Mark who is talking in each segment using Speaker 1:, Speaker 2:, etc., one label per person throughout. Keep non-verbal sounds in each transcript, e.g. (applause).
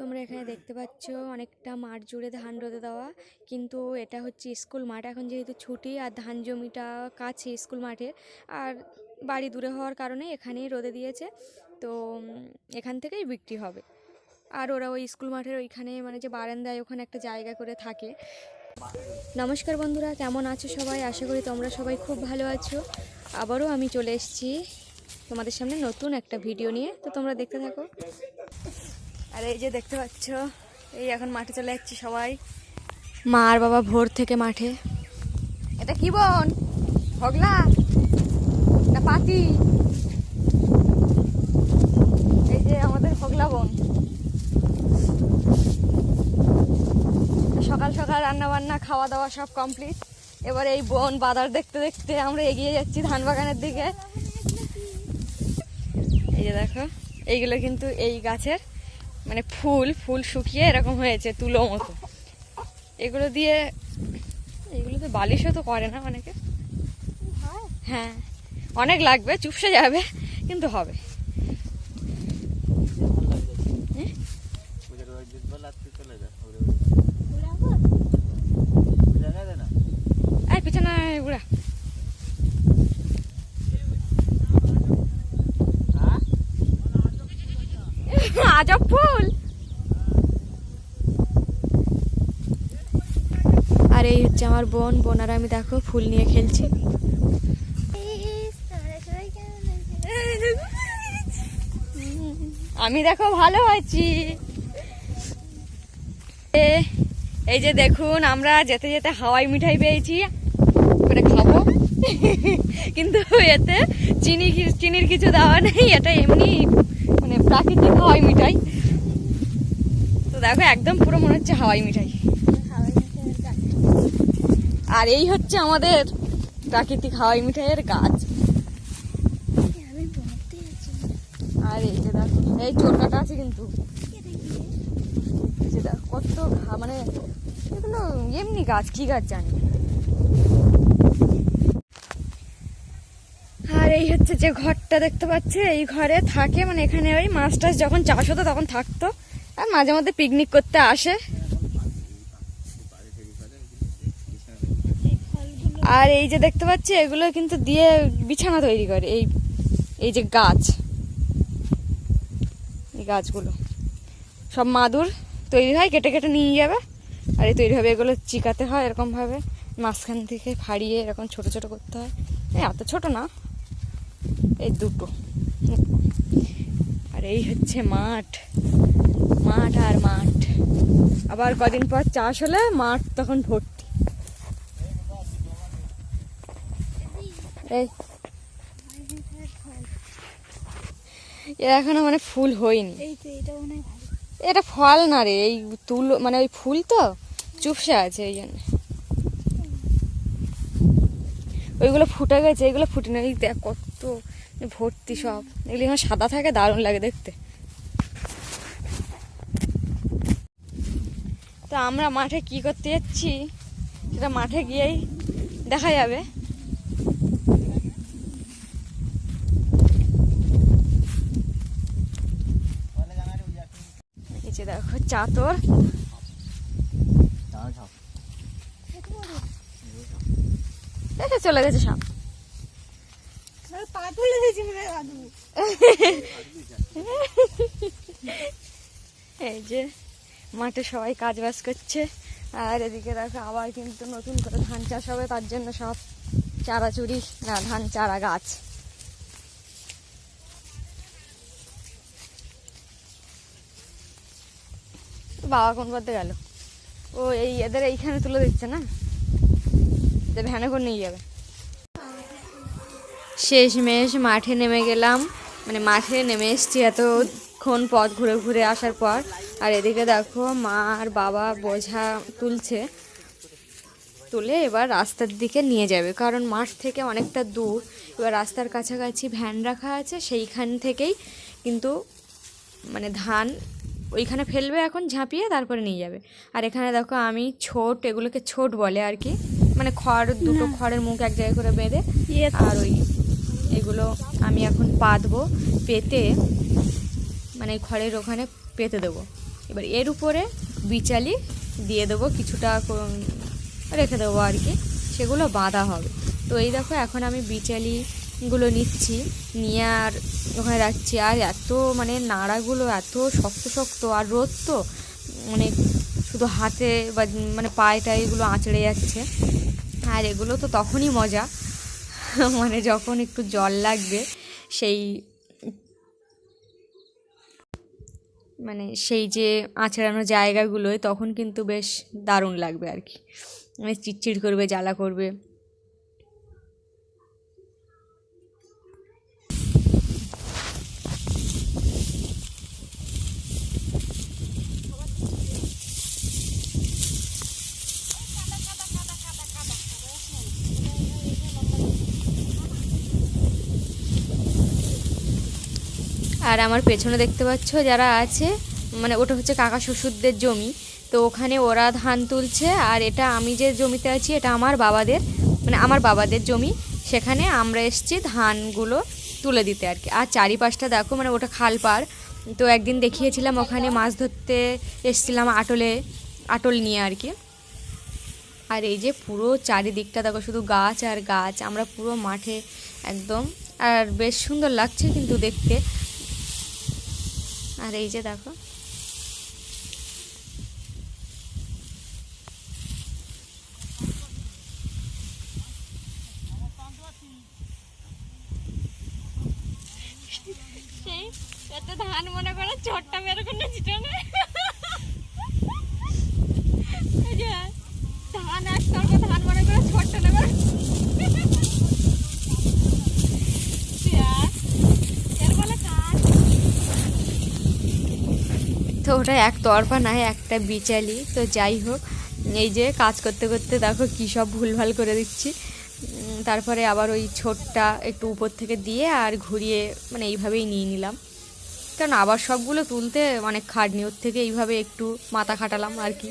Speaker 1: তোমরা এখানে দেখতে পাচ্ছ অনেকটা মাঠ জুড়ে ধান রোদে দেওয়া। কিন্তু এটা হচ্ছে স্কুল মাঠ। এখন যেহেতু ছুটি আর ধান জমিটা কাছে স্কুল মাঠে, আর বাড়ি দূরে হওয়ার কারণে এখানেই রোদে দিয়েছে। তো এখান থেকেই বিক্রি হবে। আর ওরা ওই স্কুল মাঠের ওইখানে মানে যে বারান্দায় ওখানে একটা জায়গা করে থাকে। নমস্কার বন্ধুরা, কেমন আছো সবাই? আশা করি তোমরা সবাই খুব ভালো আছো। আবারও আমি চলে এসেছি তোমাদের সামনে নতুন একটা ভিডিও নিয়ে। তো তোমরা দেখতে থাকো। আর এই যে দেখতে পাচ্ছ, এই এখন মাঠে চলে যাচ্ছি সবাই। মা আর বাবা ভোর থেকে মাঠে। এটা কি বোন? হগলা না পাতি? এই যে আমাদের হগলা বোন। সকাল সকাল রান্না বান্না, খাওয়া দাওয়া সব কমপ্লিট এবার এই বন বাজার দেখতে দেখতে আমরা এগিয়ে যাচ্ছি ধান বাগানের দিকে। এই যে দেখো, এইগুলো কিন্তু এই গাছের মানে ফুল ফুল শুকিয়ে এরকম হয়েছে তুলো মতো। এগুলো দিয়ে এগুলো তো বালিশও তো করে না অনেকে। হ্যাঁ অনেক লাগবে চুপসে যাবে কিন্তু হবে। আজব ফুল। আর এই হচ্ছে আমার বোন। বোন আর আমি দেখো ফুল নিয়ে খেলছি। আমি দেখো ভালো আছি। এই যে দেখুন, আমরা যেতে যেতে হাওয়াই মিঠাই পেয়েছি। খাব। কিন্তু এতে চিনি কি- চিনির কিছু দেওয়া নেই, এটা এমনি মানে প্রাকৃতিক হাওয়াই মিঠাই। তো দেখো, একদম পুরো মনে হচ্ছে হাওয়াই মিঠাই। আর এই হচ্ছে আমাদের প্রাকৃতিক হাওয়াই মিঠাইয়ের গাছ। আর এই যে দেখো, এই চোর কাটা আছে কিন্তু। কত মানে এগুলো এমনি গাছ, কি গাছ জানি না। আর এই হচ্ছে যে ঘরটা দেখতে পাচ্ছে, এই ঘরে থাকে মানে এখানে ওই মাছ টাছ যখন চাষ হতো তখন থাকতো। আর মাঝে মধ্যে পিকনিক করতে আসে। আর এই যে দেখতে পাচ্ছি, এগুলো কিন্তু দিয়ে বিছানা তৈরি করে, এই এই যে গাছ। এই গাছগুলো। সব মাদুর তৈরি হয়, কেটে কেটে নিয়ে যাবে। আর এই তৈরি হবে, এগুলো চিকাতে হয় এরকমভাবে। মাঝখান থেকে ফাড়িয়ে এরকম ছোট ছোট করতে হয়। এত ছোট না। এই দুটো। আর এই হচ্ছে মাঠ। মাঠ আর মাঠ। আবার কদিন পর চাষ হলে মাঠ তখন ভর্তি। এই। এখনও মানে ফুল হয়নি।
Speaker 2: এটা
Speaker 1: ফল না রে এই তুলো মানে ওই ফুল তো চুপসে আছে এই জন্য। ওইগুলো ফুটে গেছে এগুলো ফুটে না দেখ কত কত ভর্তি সব। এগুলি আমার সাদা থাকে দারুণ লাগে দেখতে। তো আমরা মাঠে কি করতে যাচ্ছি সেটা মাঠে গিয়েই দেখা যাবে। দেখো চাতর। চলে গেছে সাপ।
Speaker 2: আর পা তুলে দিয়েছি মনে হয়
Speaker 1: এই যে, মাঠে সবাই কাজ বাজ করছে। আর এদিকে দেখো আবার কিন্তু নতুন করে ধান চাষ হবে, তার জন্য সব চারা চুরি না, ধান, চারা, গাছ। বাবা কোন পথে গেল? ও এই এদের এইখানে তুলে দিচ্ছে না? যে ভ্যানে করে নিয়ে যাবে। শেষমেশ মাঠে নেমে গেলাম। মানে মাঠে নেমে এসছি এতক্ষণ পথ ঘুরে ঘুরে আসার পর। আর এদিকে দেখো মা আর বাবা বোঝা তুলছে। তুলে এবার রাস্তার দিকে নিয়ে যাবে। কারণ মাঠ থেকে অনেকটা দূর। এবার রাস্তার কাছাকাছি ভ্যান রাখা আছে সেইখান থেকেই কিন্তু মানে ধান ওইখানে ফেলবে এখন ঝাঁপিয়ে তারপরে নিয়ে যাবে। আর এখানে দেখো আমি ছোট এগুলোকে ছোট বলে আর কি। মানে খড় দুটো খড়ের মুখ এক জায়গায় করে বেঁধে
Speaker 2: ইয়ে
Speaker 1: আর ওই এগুলো আমি এখন পাতবো, পেতে মানে খড়ের ওখানে পেতে দেবো। এবার এর উপরে বিচালি দিয়ে দেবো, কিছুটা রেখে দেবো আর কি, সেগুলো বাঁধা হবে। তো এই দেখো, এখন আমি বিচালিগুলো নিচ্ছি, নিয়ে আর ওখানে রাখছি। আর এত মানে নাড়াগুলো এত শক্ত শক্ত, আর রোদ তো মানে শুধু হাতে বা মানে পায়ে টায়ে এগুলো আঁচড়ে যাচ্ছে। আর এগুলো তো তখনই মজা (laughs) মানে যখন একটু জল লাগবে, সেই মানে সেই যে আঁচড়ানো জায়গাগুলোয় তখন কিন্তু বেশ দারুণ লাগবে আর কি। মানে চিটচিট করবে, জ্বালা করবে। আর আমার পেছনে দেখতে পাচ্ছ যারা আছে মানে ওটা হচ্ছে কাকা শ্বশুরদের জমি। তো ওখানে ওরা ধান তুলছে আর এটা আমি যে জমিতে আছি, এটা আমার বাবাদের মানে আমার বাবাদের জমি। সেখানে আমরা এসছি ধানগুলো তুলে দিতে আর কি। আর চারিপাশটা দেখো মানে ওটা খাল পার তো একদিন দেখিয়েছিলাম ওখানে মাছ ধরতে এসছিলাম আটলে, আটল নিয়ে আর কি। আর এই যে পুরো চারিদিকটা দেখো, শুধু গাছ আর গাছ। আমরা পুরো মাঠে একদম, আর বেশ সুন্দর লাগছে কিন্তু দেখতে। আর এই যে দেখো।
Speaker 2: ধান মনে করে চটটা বের করে চিটানে এই যে ধান এক তরকা ধান মনে করে ছোট্ট নেবে এর বলে কাজ
Speaker 1: তো ওটা এক তরফা নয় একটা বিচালি। তো যাই হোক, এই যে কাজ করতে করতে দেখো কী সব ভুলভাল করে দিচ্ছি। তারপরে আবার ওই ছোটটা একটু উপর থেকে দিয়ে আর ঘুরিয়ে মানে এইভাবেই নিয়ে নিলাম। কারণ আবার সবগুলো তুলতে অনেক খাটনি, ওর থেকে এইভাবে একটু মাথা খাটালাম আর কি।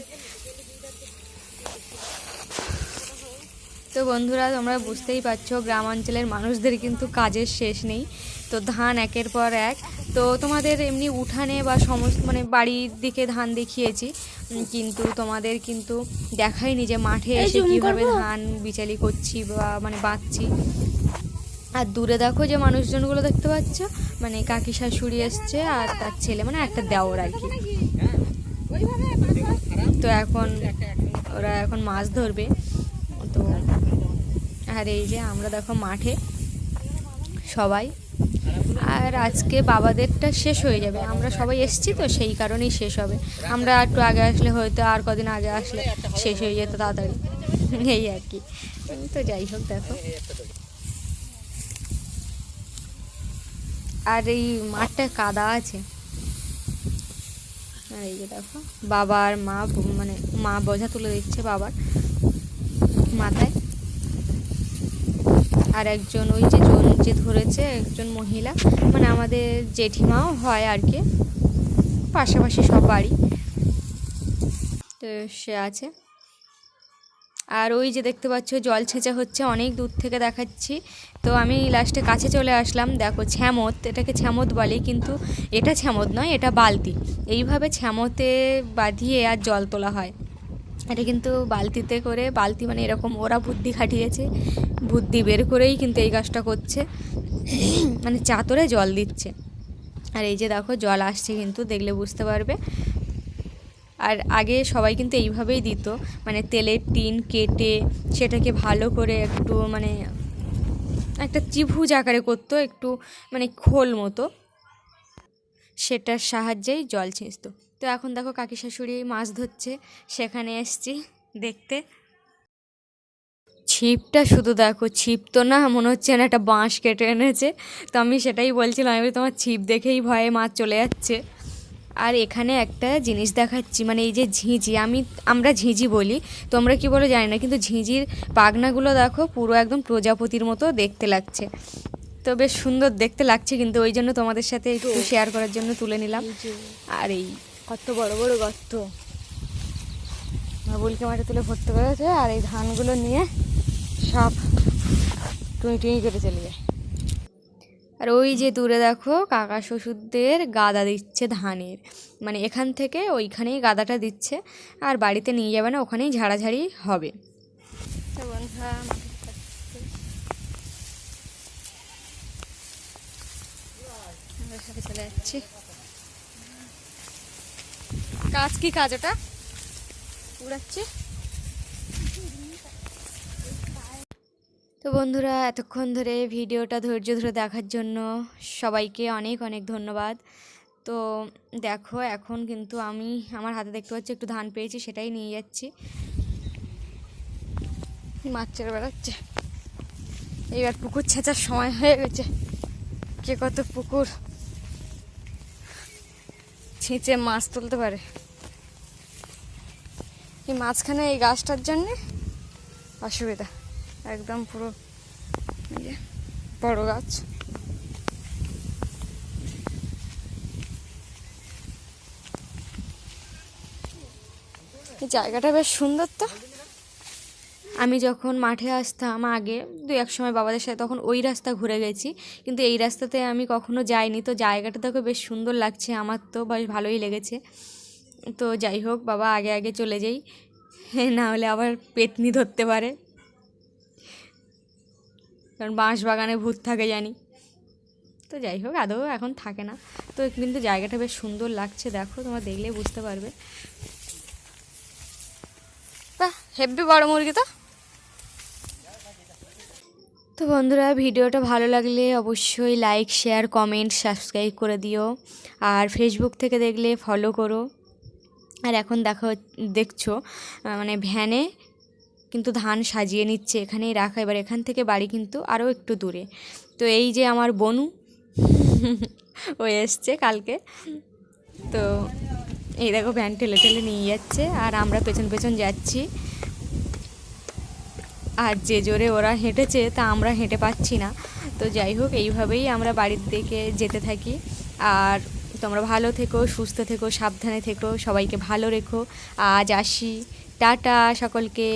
Speaker 1: তো বন্ধুরা, তোমরা বুঝতেই পারছ গ্রাম অঞ্চলের মানুষদের কিন্তু কাজের শেষ নেই। তো ধান একের পর এক তো তোমাদের এমনি উঠানে বা সমস্ত মানে বাড়ির দিকে ধান দেখিয়েছি কিন্তু তোমাদের কিন্তু দেখাইনি যে মাঠে এসে কীভাবে ধান বিচালি করছি বা মানে বাঁধছি। আর দূরে দেখো যে মানুষজনগুলো দেখতে পাচ্ছ মানে কাকি শাশুড়ি এসছে আর তার ছেলে মানে একটা দেওর আর কি। তো এখন ওরা এখন মাছ ধরবে। তো আর এই যে আমরা দেখো মাঠে সবাই আর আজকে বাবাদেরটা শেষ হয়ে যাবে। আমরা সবাই এসছি তো, সেই কারণেই শেষ হবে। আমরা একটু আগে আসলে হয়তো আর কদিন আগে আসলে শেষ হয়ে যেত তাড়াতাড়ি। এই আর কি। তো যাই হোক, দেখো। আর এই মাঠটা কাদা আছে। এই যে দেখো বাবা আর মা মানে মা বোঝা তুলে দিচ্ছে বাবার মাথায়। আর একজন ওই যে যে ধরেছে একজন মহিলা মানে আমাদের জেঠিমাও হয় আর কি, পাশাপাশি সব বাড়ি। তো সে আছে। আর ওই যে দেখতে পাচ্ছ, জল ছেঁচা হচ্ছে, অনেক দূর থেকে দেখাচ্ছি। তো আমি লাস্টে কাছে চলে আসলাম, দেখো ছ্যামত এটাকে ছ্যামত বলে, কিন্তু এটা ছ্যামত নয়, এটা বালতি। এইভাবে ছ্যামতে বাঁধিয়ে আর জল তোলা হয়। এটা কিন্তু বালতিতে করে, বালতি মানে এরকম ওরা বুদ্ধি খাটিয়েছে, বুদ্ধি বের করেই কিন্তু এই কাজটা করছে। (clears throat) মানে চাতরে জল দিচ্ছে। আর এই যে দেখো, জল আসছে কিন্তু, দেখলে বুঝতে পারবে। আর আগে সবাই কিন্তু এইভাবেই দিত মানে তেলের টিন কেটে সেটাকে ভালো করে একটু মানে একটা চিভুজ আকারে করতো, একটু মানে খোল মতো। সেটার সাহায্যেই জল ছেঁচতো। তো এখন দেখো কাকি শাশুড়ি মাছ ধরছে সেখানে এসছি দেখতে। ছিপটা শুধু দেখো ছিপ তো না মনে হচ্ছে না একটা বাঁশ কেটে এনেছে। তো আমি সেটাই বলছিলাম আমি তোমার ছিপ দেখেই ভয়ে মাছ চলে যাচ্ছে। আর এখানে একটা জিনিস দেখাচ্ছি মানে এই যে ঝিঁঝি আমি আমরা ঝিঁঝি বলি তোমরা কি বলো জানি না কিন্তু ঝিঁঝির পাখনাগুলো দেখো পুরো একদম প্রজাপতির মতো দেখতে লাগছে। তো বেশ সুন্দর দেখতে লাগছে কিন্তু ওই জন্য তোমাদের সাথে একটু শেয়ার করার জন্য তুলে নিলাম। আর এই কত বড় বড় গর্ত। বাবুলকে মাঠে তুলে ভর্তি করেছে আর এই ধানগুলো নিয়ে সব টুই টুই করে চলে যায়। আর ওই যে দূরে দেখো কাকা শ্বশুরদের গাদা দিচ্ছে ধানের। মানে এখান থেকে ওইখানেই গাদাটা দিচ্ছে আর বাড়িতে নিয়ে যাবে না, ওখানেই ঝাড়াঝাড়ি হবে। চলে যাচ্ছি। কাজ কি কাজ ওটা উড়াচ্ছে। তো বন্ধুরা, এতক্ষণ ধরে ভিডিওটা ধৈর্য ধরে দেখার জন্য সবাইকে অনেক অনেক ধন্যবাদ। তো দেখো, এখন কিন্তু আমি আমার হাতে দেখতে পাচ্ছি একটু ধান পেয়েছি, সেটাই নিয়ে যাচ্ছি। মাছ ছেড়ে বেড়াচ্ছে। এইবার পুকুর ছেঁচার সময় হয়ে গেছে। কে কত পুকুর। ছেঁচে মাছ তুলতে পারে। এই মাঝখানে এই গাছটার জন্যে অসুবিধা। একদম পুরো বড় গাছ। এই জায়গাটা বেশ সুন্দর তো। আমি যখন মাঠে আসতাম আগে, দু এক সময় বাবাদের সাথে তখন ওই রাস্তা ঘুরে গেছি। কিন্তু এই রাস্তাতে আমি কখনো যাইনি। তো জায়গাটা দেখো বেশ সুন্দর লাগছে, আমার তো বেশ ভালোই লেগেছে। তো যাই হোক, বাবা আগে আগে চলে যাই, (laughs) না হলে আবার পেতনি ধরতে পারে। কারণ বাঁশ বাগানে ভূত থাকে জানি। তো যাই হোক, আদৌ এখন থাকে না। তো কিন্তু জায়গাটা বেশ সুন্দর লাগছে, দেখো, তোমরা দেখলে বুঝতে পারবে। হেব্বি বড় মুরগি তো। তো বন্ধুরা, ভিডিওটা ভালো লাগলে অবশ্যই লাইক শেয়ার কমেন্ট সাবস্ক্রাইব করে দিও। আর ফেসবুক থেকে দেখলে ফলো করো। আর এখন দেখো, দেখছ মানে ভ্যানে কিন্তু ধান সাজিয়ে নিচ্ছে, এখানেই রাখা। এবার এখান থেকে বাড়ি কিন্তু আরও একটু দূরে। তো এই যে আমার বনু (laughs) ও এসছে কালকে। তো এই দেখো ভ্যান ঠেলে ঠেলে নিয়ে যাচ্ছে। আর আমরা পেছন পেছন যাচ্ছি। আর যে জোরে ওরা হেঁটেছে তা আমরা হেঁটে পাচ্ছি না। তো যাই হোক, এইভাবেই আমরা বাড়ির দিকে যেতে থাকি। আর তোমরা ভালো থেকো, সুস্থ থেকো, সাবধানে থেকো, সবাইকে ভালো রেখো। আজ আসি। টাটা সকলকে।